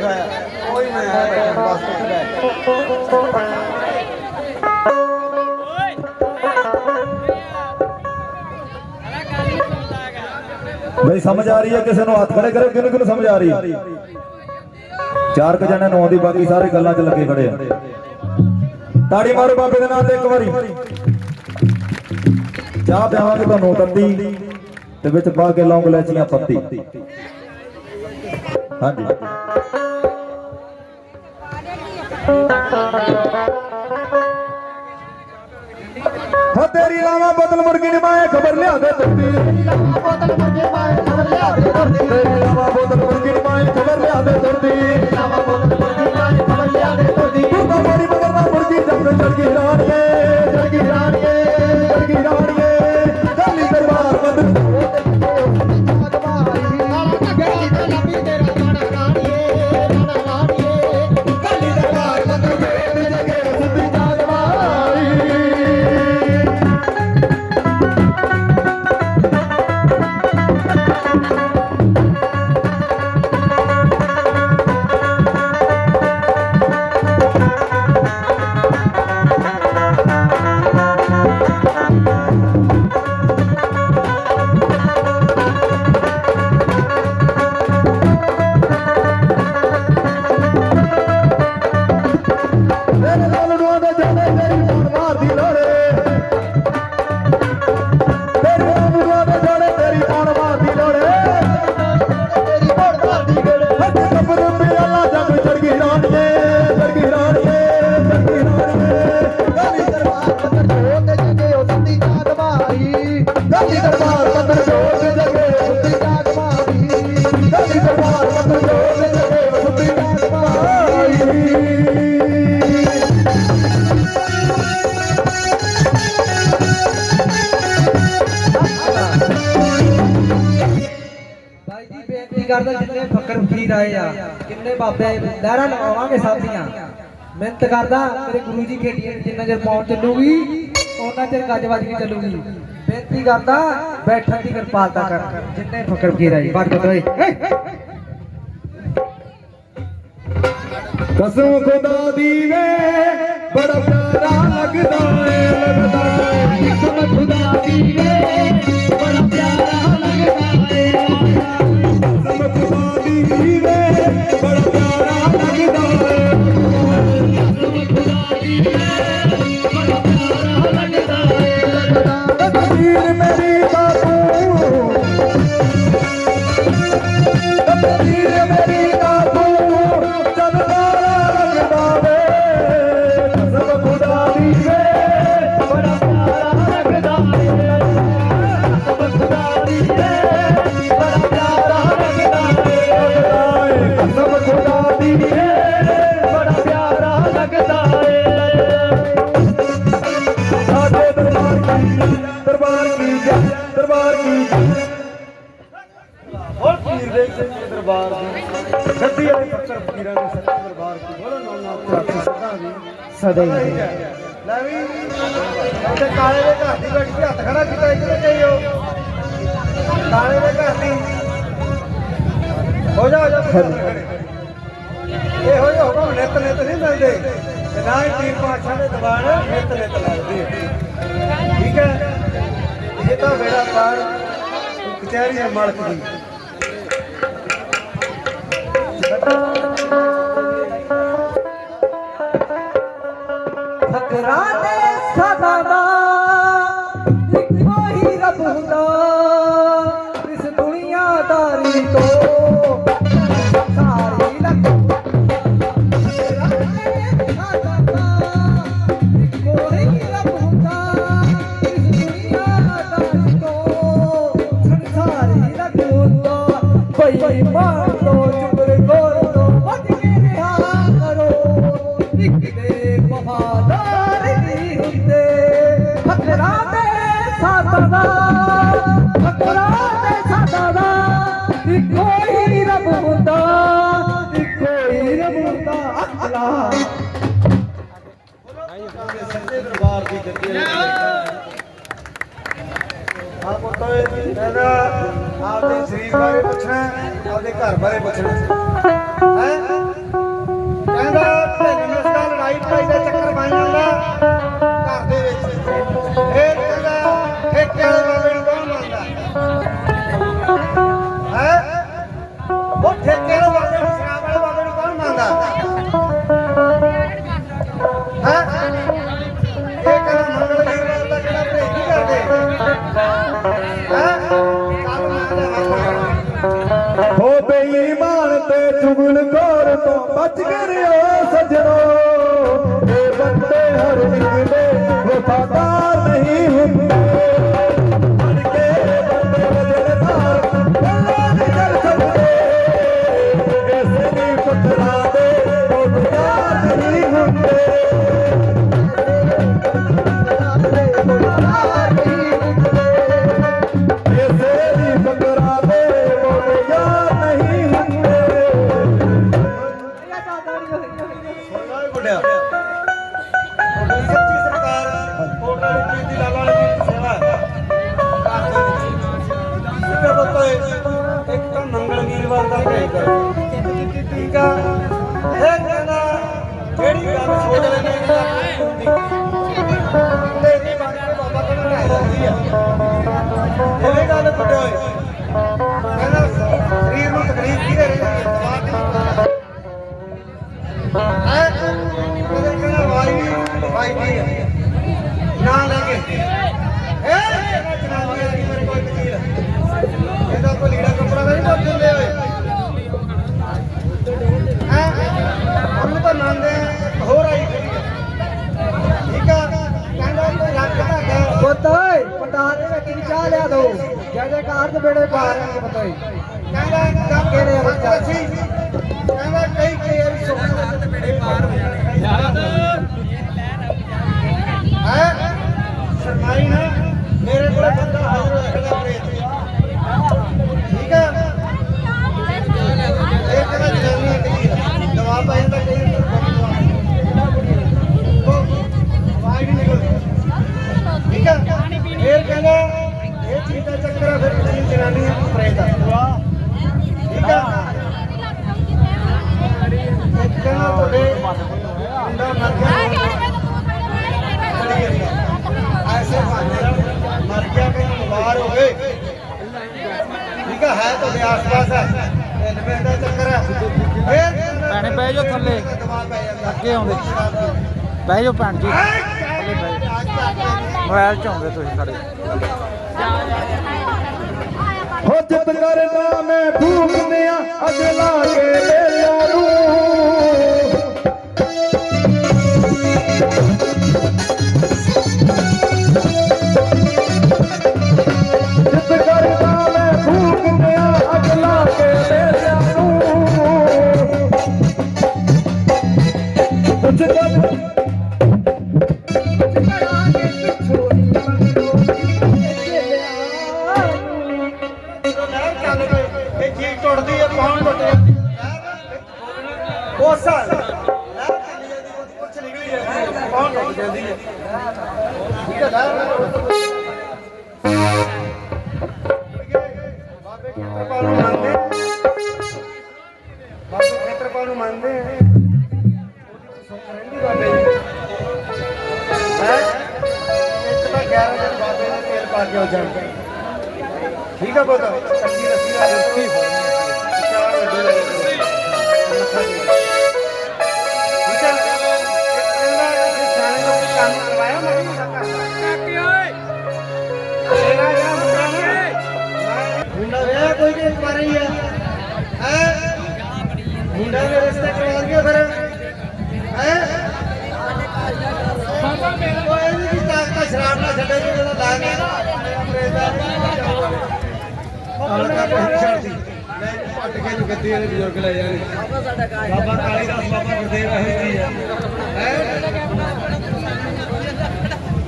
ਦਿਖਾਇਆ ਕੋਈ ਮੈਂ ਬੈਠਾ, ਬਸ ਕੁਝ ਬਈ ਸਮਝ ਆ ਰਹੀ ਹੈ, ਕਿਸੇ ਨੂੰ ਹੱਥ ਖੜੇ ਕਰੋ, ਕਿਹਨੂੰ ਕਿਹਨੂੰ ਸਮਝ ਆ ਰਹੀ ਚਾਰ ਕ ਜਣਿਆਂ ਨੂੰ ਆਉਂਦੀ ਬਾਕੀ ਸਾਰੇ ਗੱਲਾਂ 'ਚ ਲੱਗੇ ਖੜੇ ਆ। ਤਾੜੀ ਮਾਰੋ ਬਾਬੇ ਦੇ ਨਾਂ ਤੇ ਇੱਕ ਵਾਰੀ। ਚਾਹ ਪਿਆਵਾਂਗੇ ਤੁਹਾਨੂੰ ਤੱਤੀ ਤੇ ਵਿੱਚ ਪਾ ਕੇ ਲੌਂਗ ਲੈਚੀਆਂ ਪੱਤੀ। ਹਾਂਜੀ। ਹੋ, ਤੇਰੀ ਲਾਵਾ ਬਦਲ ਮੁਰਗੀ ਨਿਮਾਏ ਖਬਰ ਲਿਆ ਦੇ ਤੱਤੀ ਬਦਲ ਮੁਰਗੀ ਨਿਮਾਏ ਖਬਰ ਲਿਆ ਦੇ ਤੱਤੀ ਆਏ ਆ। ਕਿੰਨੇ ਬਾਬੇ ਲਹਿਰਾਂ ਲਗਾਵਾਂਗੇ ਸਾਥੀਆਂ। ਮਿਹਨਤ ਕਰਦਾ ਤੇਰੇ ਗੁਰੂ ਜੀ ਖੇਡੀਆਂ ਜਿੰਨਾ ਚਿਰ ਪਹੁੰਚ ਚੱਲੂਗੀ ਉਹਨਾਂ ਚਿਰ ਗੱਜ ਵੱਜ ਕੇ ਚੱਲੂਗੀ। ਬੇਨਤੀ ਕਰਦਾ, ਬੈਠਣ ਦੀ ਕਿਰਪਾਲਤਾ ਕਰ। ਜਿੰਨੇ ਫਕਰ ਫਕੀਰ ਆਏ ਬਾਤ ਬਤੋਏ ਕਸਮ ਖੁਦਾ ਦੀ ਵੇ ਬੜਾ ਪਿਆਰਾ ਲੱਗਦਾ ਏ ਲੱਗਦਾ ਏ। ਕਸਮ ਖੁਦਾ ਦੀ ਵੇ ਸਦਾ ਸਹੀ ਹੈ ਲੈ ਵੀ ਕਾਲੇ ਦੇ ਘਰ ਦੀ ਬੈਠੀ ਹੱਥ ਖੜਾ ਕੀਤਾ ਇੱਧਰ ਜਾਈਓ ਕਾਲੇ ਦੇ ਘਰ ਦੀ। ਹੋ ਜਾ ਹੋ ਜਾ ਇਹੋ ਜਿਹੇ ਹੁਕਮ ਨਿਤ ਨਿਤ ਨਹੀਂ ਮਿਲਦੇ। ਤੇ ਨਾ ਹੀ ਪੀਰ ਪਾਤਸ਼ਾਹ ਦੇ ਦੀਵਾਨ ਨਿਤ ਨਿਤ ਲੱਗਦੇ। ਠੀਕ ਹੈ? ਇਹ ਤਾਂ ਬੇੜਾ ਪਾਰ ਕਚਹਿਰੀ ਹੈ ਮਲਕ ਦੀ। ਫਕਰਾਂ ਹਾਂ ਪੁੱਤੋ, ਇਹਦਾ ਆਪਦੇ ਸਰੀਰ ਬਾਰੇ ਪੁੱਛਣਾ ਆਪਦੇ ਘਰ ਬਾਰੇ ਪੁੱਛਣਾ ਹੈ। ਕਹਿੰਦਾ ਤੇ ਨਮਸਕਾਰ ਲੜਾਈ ਪਾਈ ਦਾ ਬਚ ਕੇ ਰਿਓ ਸਜਣੋ। ਇਹ ਬੰਦੇ ਹਰ ਇੱਕ ਦੇ ਵਫਾਦਾਰ ਨਹੀਂ ਹੁੰਦੇ। ਨੰਗਲ ਵੀਰਵਾਰ ਭੇਜ ਕਰ ਠੀਕ ਇਹ ਕਹਿੰਦਾ ਜਿਹੜੀ ਗੱਲ ਸੋਚ ਲੈਂਦੇ ਨੇ ਤੇ ਇਹ ਬਣ ਬਾਬਾ ਕੋਲ ਲੈ ਜਾਂਦੀ ਆ ਇਹ ਗੱਲ ਗੁੱਡੇ ਹੋਏ ਕਹਿੰਦਾ ਸਰੀਰ ਨੂੰ ਤਕਲੀਫ ਕੀ ਰਹਿੰਦੀ ਹੈ ਦਿਮਾਗ ਨਹੀਂ ਹੈ। ਕਹਿੰਦਾ ਵਾਈ ਵਾਈ ਨਹੀਂ ਨਾ ਲੈ ਕੇ ਹੈ ਜਨਾਨੀ ਆ ਮੇਰੇ ਕੋਲ ਵਕੀਲ ਇਹਦਾ ਕੋਈ ਲੀੜਾ ਕੱਪੜਾ ਤਾਂ ਨਹੀਂ ਬੋਲ ਦਿੰਦੇ ਹੋਏ ਹੈ ਉਹਨੂੰ ਤਾਂ ਮੰਨਦੇ ਆ ਹੋਰ ਆਈ ਖੜੀ ਆ। ਠੀਕ ਆ ਕਹਿੰਦਾ ਕੋਈ ਰੱਖ ਧਾਗਾ ਪੁੱਤ ਓਏ ਪਟਾ ਦੇ ਵਿੱਚ ਚਾਹ ਲਿਆ ਦੋ। ਜੈ ਜੈ ਕਾਰ ਦੇ ਬੇੜੇ ਪਾਰ ਪੁੱਤ ਓਏ ਕਹਿੰਦਾ ਕੰਮ ਬੱਚਾ? ਅਸੀਂ ਕਹਿੰਦਾ ਕਈ ਸੁੱਖ ਦੇ ਬੇੜੇ ਪਾਰ ਹੋ ਜਾਣੇ। ਹੈ? ਸਰਮਾਈ ਨਾ। ਮੇਰੇ ਕੋਲ ਬੰਦਾ ਹਾਜ਼ਰ ਖੜਾ ਪ੍ਰੇਤ ਠੀਕ ਹੈ ਇਹ ਕਹਿੰਦਾ ਜਨਾਨੀ ਹੈ ਕਈ ਦਵਾ ਪਾਈ ਤਾਂ ਕਈ ਵਾਈ ਨਹੀਂ ਨਿਕਲਦੀ ਠੀਕ ਹੈ ਫਿਰ ਕਹਿੰਦਾ ਇਹ ਚੀਜ਼ ਦਾ ਚੱਕਰ ਆ ਫਿਰ ਤੁਸੀਂ ਜਨਾਨੀ ਪ੍ਰੇਤ ਆ ਠੀਕ ਹੈ ਇੱਕ ਕਹਿੰਦਾ ਤੁਹਾਡੇ ਮੁੰਡਾ ਮਰ ਗਿਆ ਐਸੇ ਬਹਾਨੇ ਨਾਲ ਮਰ ਗਿਆ ਕਿ ਬਿਮਾਰ ਹੋ ਗਏ ਠੀਕ ਹੈ ਹੈ ਤੁਹਾਡੇ ਆਸ-ਪਾਸ ਭੈਣੇ, ਬਹਿ ਜਾਓ ਥੱਲੇ। ਅੱਗੇ ਆਉਂਦੇ। ਬਹਿ ਜਾਓ ਭੈਣ ਜੀ ਮੋਬਾਈਲ ਚ ਆਉਂਦੇ ਤੁਸੀਂ ਸਾਡੇ ਹੋ ਜਿੱਤ ਕਰਦਾ ਮੈਂ ਭੂਖਦੇ ਆ ਅਗਲਾ ਕੇ ਮੇਲਿਆਂ ਕੋਸਾ ਨਹਿਰ ਚੱਲੀ ਜਾਂਦੀ ਉਹ ਕੁਛ ਨਿਕਲੀ ਜਾਂਦੀ ਹੈ ਪੌਣ ਜਾਂਦੀ ਹੈ ਠੀਕ ਹੈ ਬਾਬੇ ਖੇਤਰਪਾਲ ਨੂੰ ਮੰਨਦੇ ਬਾਬੇ ਖੇਤਰਪਾਲ ਨੂੰ ਮੰਨਦੇ ਆ ਉਹਦੀ ਸੁੱਖ ਰਹਿੰਦੀ ਬਾਬੇ ਦੀ ਹੈ ਇੱਕ ਤਾਂ 11 ਬਾਬੇ ਨੇ ਤੇਲ ਪਾ ਕੇ ਹੋ ਜਾਂਦੇ ਠੀਕ ਹੈ ਬੋਤਾ ਕੱਚੀ ਰੱਸੀ ਦਾ ਰੋਟੀ ਚਾਰ ਵਜੇ। ਲੈ ਸਿਆਣੇ ਲੋਕ ਕੰਮ ਕਰਵਾਇਆ ਮੈਂ ਨਹੀਂ ਕਰਦਾ ਤੇਰਾ ਜਾਂ ਮੁੰਡਾ ਨਾ ਮੁੰਡਾ ਵਿਆਹ ਕੋਈ ਨਹੀਂ ਇੱਕ ਵਾਰ ਹੀ ਹੈ ਮੁੰਡਾ ਦੇ ਰਿਸ਼ਤੇ ਕਰਵਾ ਦਿਓ ਫਿਰ ਹੈ ਉਹ ਇਹ ਵੀ ਤਾਕਤ ਸ਼ਰਾਬ ਨਾ ਛੱਡੇ ਜਿਹੜਾ ਲਾ ਕੇ ਅੰਗਰੇਜ਼ਾਂ ਨੇ ਕਾਲਕਾ ਪੱਟ ਕੇ ਨੂੰ ਗੱਦੀ ਵਾਲੇ ਬਜ਼ੁਰਗ ਲੈ ਜਾਣੇ ਬਾਬਾ ਕਾਲੀਦਾਸ, ਬਾਬਾ ਗੁਰਦੇਵ ਇਹ ਜੀ ਹੈ?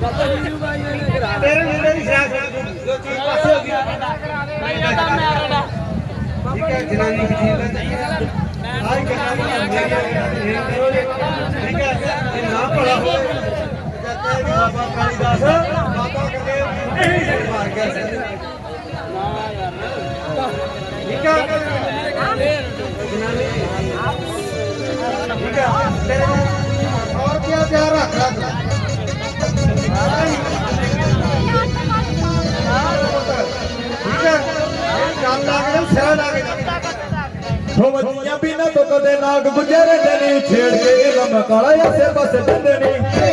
ਤੇਰੇ ਮੁੰਡੇ ਦੀ ਸ਼ਰਾਬ ਜੋ ਚੀਜ਼ ਪਾਸੇ ਹੋ ਗਈ ਠੀਕ ਹੈ ਜਨਾਨੀ ਦੀ ਚੀਜ਼ ਦਾ ਆਈ ਕਰੋ ਜੇ ਠੀਕ ਹੈ ਇਹ ਨਾ ਭਲਾ ਹੋਵੇ ਜਦ ਤੱਕ ਬਾਬਾ ਕਾਲੀਦਾਸ ਬਾਬਾ ਨਹੀਂ ਮਾਰ ਗਿਆ ਸੀ ਤੋਂ ਕਦੇ ਨਾਗ ਗੁਜਰੇ ਛੇੜ ਕੇ ਲੰਮ ਕਾਲਾ ਐਸੇ ਪਾਸੇ ਦਿੰਦੇ ਨੀ।